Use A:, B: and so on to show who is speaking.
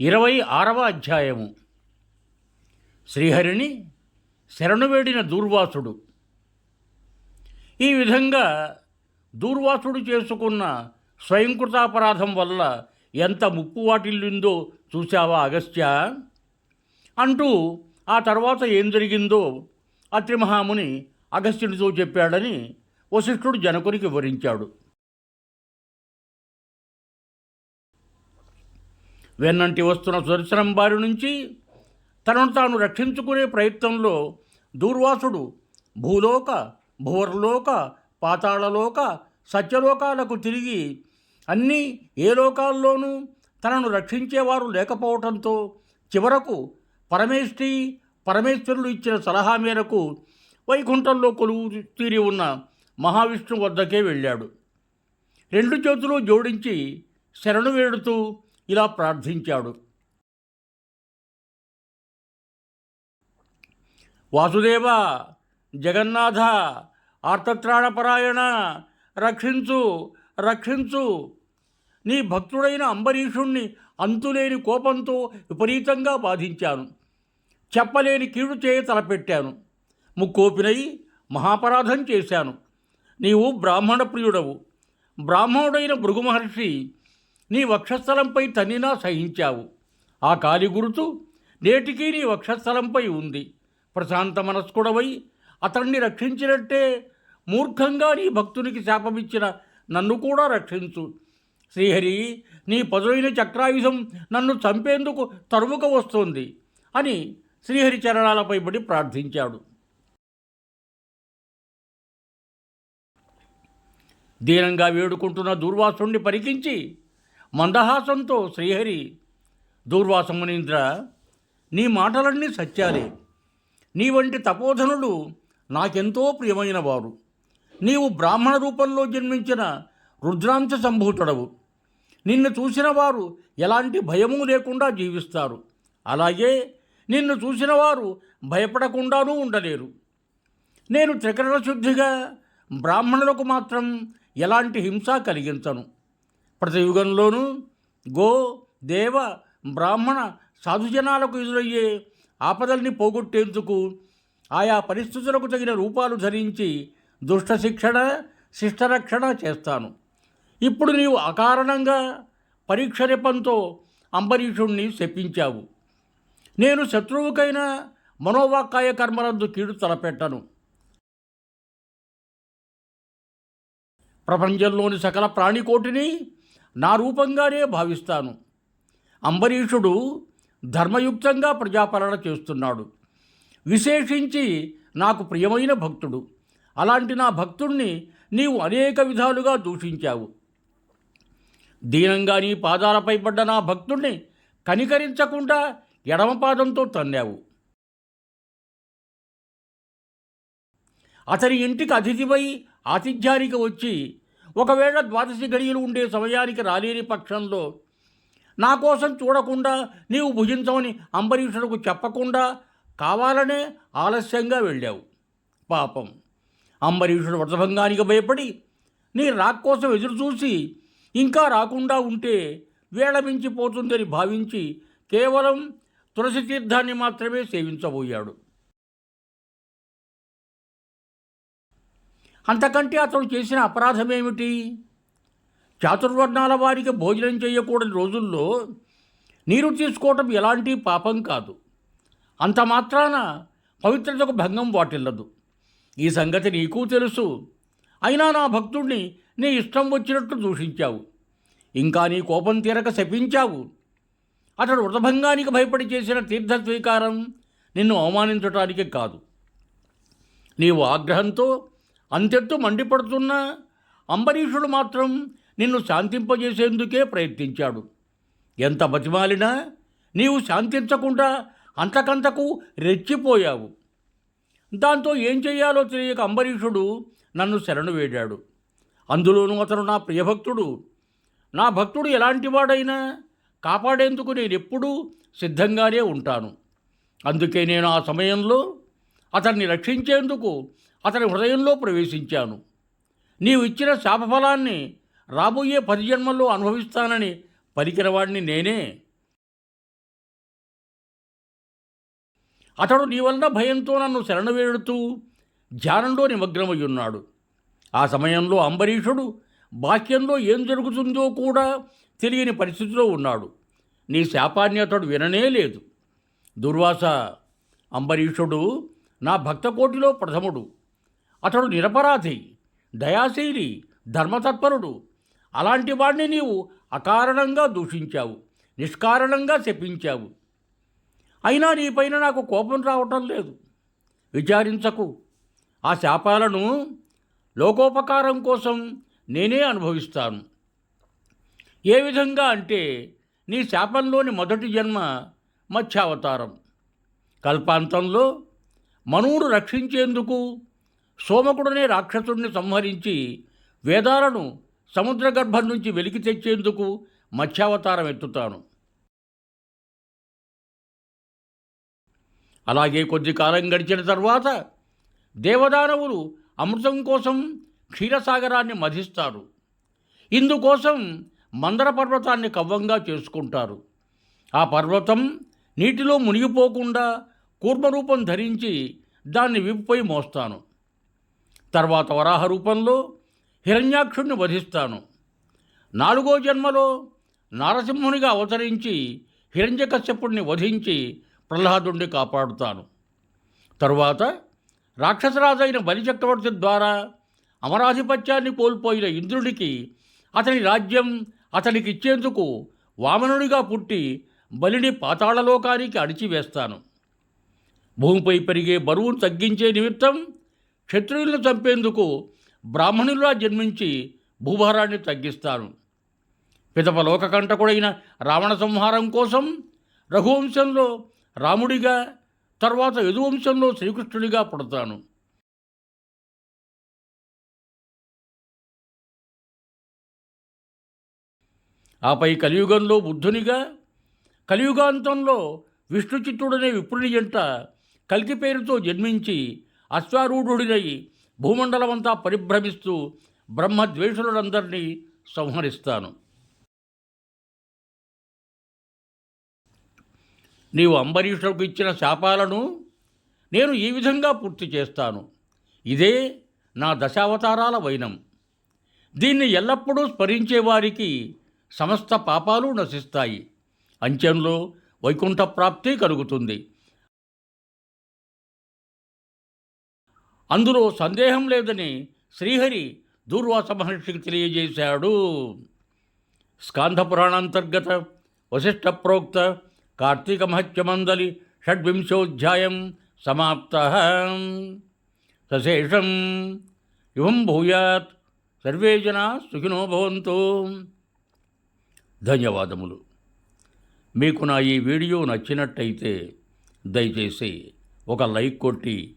A: ఇరవై ఆరవ అధ్యాయము. శ్రీహరిని శరణువేడిన దూర్వాసుడు. ఈ విధంగా దూర్వాసుడు చేసుకున్న స్వయంకృతాపరాధం వల్ల ఎంత ముప్పు వాటిల్లిందో చూశావా అగస్త్య? అంటూ ఆ తర్వాత ఏం జరిగిందో అత్రిమహాముని అగస్త్యుడితో అగస్త్యునితో చెప్పాడని వశిష్ఠుడు జనకునికి వివరించాడు. వెన్నంటి వస్తున్న సుదర్శనం బారి నుంచి తనను తాను రక్షించుకునే ప్రయత్నంలో దూర్వాసుడు భూలోక భువర్లోక పాతాళలోక సత్యలోకాలకు తిరిగి అన్నీ ఏ లోకాల్లోనూ తనను రక్షించేవారు లేకపోవటంతో చివరకు పరమేష్ఠి పరమేశ్వరులు ఇచ్చిన సలహా మేరకు వైకుంఠంలో కొలువు తీరి ఉన్న మహావిష్ణు వద్దకే వెళ్ళాడు. రెండు చేతులు జోడించి శరణు వేడుతూ ఇలా ప్రార్థించాడు. వాసుదేవ జగన్నాథ ఆర్తత్రాణపరాయణ రక్షించు రక్షించు. నీ భక్తుడైన అంబరీషుణ్ణి అంతులేని కోపంతో విపరీతంగా బాధించాను. చెప్పలేని కీడు చేయ తలపెట్టాను. ముక్కోపినై మహాపరాధం చేశాను. నీవు బ్రాహ్మణ ప్రియుడవు బ్రాహ్మణుడైన భృగు మహర్షి నీ వక్షస్థలంపై తన్నినా సహించావు. ఆ కాలి గురుతు నేటికీ నీ వక్షస్థలంపై ఉంది. ప్రశాంత మనస్కుడవై అతన్ని రక్షించినట్టే మూర్ఖంగా నీ భక్తునికి శాపమిచ్చిన నన్ను కూడా రక్షించు. శ్రీహరి నీ పదులైన చక్రాయుధం నన్ను చంపేందుకు తరుముక వస్తోంది అని శ్రీహరి చరణాలపై పడి ప్రార్థించాడు. దీనంగా వేడుకుంటున్న దూర్వాసుణ్ణి పరికించి మందహాసంతో శ్రీహరి దూర్వాసమునీంద్ర నీ మాటలన్నీ సత్యాలే. నీ వంటి తపోధనుడు నాకెంతో ప్రియమైన వారు నీవు బ్రాహ్మణ రూపంలో జన్మించిన రుద్రాంశ సంభూతుడవు. నిన్ను చూసిన వారు ఎలాంటి భయము లేకుండా జీవిస్తారు. అలాగే నిన్ను చూసిన వారు భయపడకుండానూ ఉండలేరు. నేను త్రికరణ శుద్ధిగా బ్రాహ్మణులకు మాత్రం ఎలాంటి హింస కలిగించను. ప్రతి యుగంలోనూ గో దేవ బ్రాహ్మణ సాధుజనాలకు ఎదురయ్యే ఆపదల్ని పోగొట్టేందుకు ఆయా పరిస్థితులకు తగిన రూపాలు ధరించి దుష్ట శిక్షణ శిష్టరక్షణ చేస్తాను. ఇప్పుడు నీవు అకారణంగా పరీక్ష రెపంతో అంబరీషుణ్ణి శపించావు. నేను శత్రువుకైనా మనోవాకాయ కర్మలందు కీడు తలపెట్టను. ప్రపంచంలోని సకల ప్రాణికోటిని నా రూపంగానే భావిస్తాను. అంబరీషుడు ధర్మయుక్తంగా ప్రజాపాలన చేస్తున్నాడు. విశేషించి నాకు ప్రియమైన భక్తుడు. అలాంటి నా భక్తుణ్ణి నీవు అనేక విధాలుగా దూషించావు. దీనంగా నీ పాదాలపై పడ్డ నా భక్తుణ్ణి కనికరించకుండా ఎడమపాదంతో తన్నావు. అతని ఇంటికి అతిథిపై ఆతిథ్యానికి వచ్చి ఒకవేళ ద్వాదశి గడియలు ఉండే సమయానికి రాలేని పక్షంలో నా కోసం చూడకుండా నీవు భుజించమని అంబరీషుడుకు చెప్పకుండా కావాలనే ఆలస్యంగా వెళ్ళావు. పాపం. అంబరీషుడు వ్రతభంగానికి భయపడి నీ రాక్ కోసం ఎదురుచూసి ఇంకా రాకుండా ఉంటే వేళమించిపోతుందని భావించి కేవలం తులసి తీర్థాన్ని మాత్రమే సేవించబోయాడు. అంతకంటే అతడు చేసిన అపరాధమేమిటి? చాతుర్వర్ణాల వారికి భోజనం చేయకూడని రోజుల్లో నీరు తీసుకోవటం ఎలాంటి పాపం కాదు. అంత మాత్రాన పవిత్రతకు భంగం వాటిల్లదు. ఈ సంగతి నీకు తెలుసు. అయినా నా భక్తుణ్ణి నీ ఇష్టం వచ్చినట్టు దూషించావు. ఇంకా నీ కోపం తీరక శపించావు. అతడు వృతభంగానికి భయపడి చేసిన తీర్థ స్వీకారం నిన్ను అవమానించటానికి కాదు. నీవు ఆగ్రహంతో అంతెత్తు మండిపడుతున్నా అంబరీషుడు మాత్రం నిన్ను శాంతింపజేసేందుకే ప్రయత్నించాడు. ఎంత బతిమాలినా నీవు శాంతించకుండా అంతకంతకు రెచ్చిపోయావు. దాంతో ఏం చేయాలో తెలియక అంబరీషుడు నన్ను శరణు వేడాడు. అందులోనూ అతను నా ప్రియభక్తుడు. నా భక్తుడు ఎలాంటివాడైనా కాపాడేందుకు నేను ఎప్పుడూ సిద్ధంగానే ఉంటాను. అందుకే నేను ఆ సమయంలో అతన్ని రక్షించేందుకు అతని హృదయంలో ప్రవేశించాను. నీవు ఇచ్చిన శాపఫలాన్ని రాబోయే పది జన్మల్లో అనుభవిస్తానని పలికినవాడిని నేనే. అతడు నీ వలన భయంతో నన్ను శరణవేడుతూ ధ్యానంలో నిమగ్నమై ఉన్నాడు ఆ సమయంలో అంబరీషుడు బాక్యంలో ఏం జరుగుతుందో కూడా తెలియని పరిస్థితిలో ఉన్నాడు. నీ శాపాన్ని అతడు విననే లేదు. దుర్వాస అంబరీషుడు నా భక్తకోటిలో ప్రథముడు. అతడు నిరపరాధి దయాశీలి ధర్మతత్పరుడు. అలాంటి వాడిని నీవు అకారణంగా దూషించావు నిష్కారణంగా శపించావు. అయినా నీపైన నాకు కోపం రావటం లేదు. విచారించకు. ఆ శాపాలను లోకోపకారం కోసం నేనే అనుభవిస్తాను. ఏ విధంగా అంటే నీ శాపంలోని మొదటి జన్మ మత్స్యావతారం. కల్పాంతంలో మనువుడు రక్షించేందుకు సోమకుడనే రాక్షసుడిని సంహరించి వేదాలను సముద్ర గర్భం నుంచి వెలికి తెచ్చేందుకు మత్స్యావతారం ఎత్తుతాను. అలాగే కొద్ది కాలం గడిచిన తర్వాత దేవదానవులు అమృతం కోసం క్షీరసాగరాన్ని మధిస్తారు. ఇందుకోసం మందర పర్వతాన్ని కవ్వంగా చేసుకుంటారు. ఆ పర్వతం నీటిలో మునిగిపోకుండా కూర్మరూపం ధరించి దాన్ని విప్పుపై మోస్తాను. తర్వాత వరాహ రూపంలో హిరణ్యాక్షుణ్ణి వధిస్తాను. నాలుగో జన్మలో నారసింహునిగా అవతరించి హిరణ్యకశ్యపుణ్ణి వధించి ప్రహ్లాదుణ్ణి కాపాడుతాను. తరువాత రాక్షసరాజైన బలిచక్రవర్తి ద్వారా అమరాధిపత్యాన్ని కోల్పోయిన ఇంద్రుడికి అతని రాజ్యం అతనికి ఇచ్చేందుకు వామనుడిగా పుట్టి బలిని పాతాళలోకానికి అణిచివేస్తాను. భూమిపై పెరిగే బరువును తగ్గించే నిమిత్తం క్షత్రియులను చంపేందుకు బ్రాహ్మణులా జన్మించి భూభారాన్ని తగ్గిస్తాను పితప లోకకంటకుడైన రావణ సంహారం కోసం రఘువంశంలో రాముడిగా తర్వాత యదువంశంలో శ్రీకృష్ణుడిగా పుడతాను. ఆపై కలియుగంలో బుద్ధునిగా కలియుగాంతంలో విష్ణుచిత్తుడనే విప్రుని జంట కలికి పేరుతో జన్మించి అశ్వారూఢుడినై భూమండలమంతా పరిభ్రమిస్తూ బ్రహ్మద్వేషులందరినీ సంహరిస్తాను. నీవు అంబరీషులకు ఇచ్చిన శాపాలను నేను ఈ విధంగా పూర్తి చేస్తాను. ఇదే నా దశావతారాల వైనం. దీన్ని ఎల్లప్పుడూ స్మరించే వారికి సమస్త పాపాలు నశిస్తాయి. అంచెంలో వైకుంఠ ప్రాప్తి కలుగుతుంది. అందులో సందేహం లేదని శ్రీహరి దూర్వాస మహర్షికి తెలియజేశాడు. స్కాంధపురాణాంతర్గత వశిష్ఠ ప్రోక్త కార్తీక మహత్యమందలి షడ్వింశోధ్యాయం సమాప్త. సశేషం యువం భూయాత్ సర్వే జనా సుఖినో భవంతు. ధన్యవాదములు. మీకు నా ఈ వీడియో నచ్చినట్టయితే దయచేసి ఒక లైక్ కొట్టి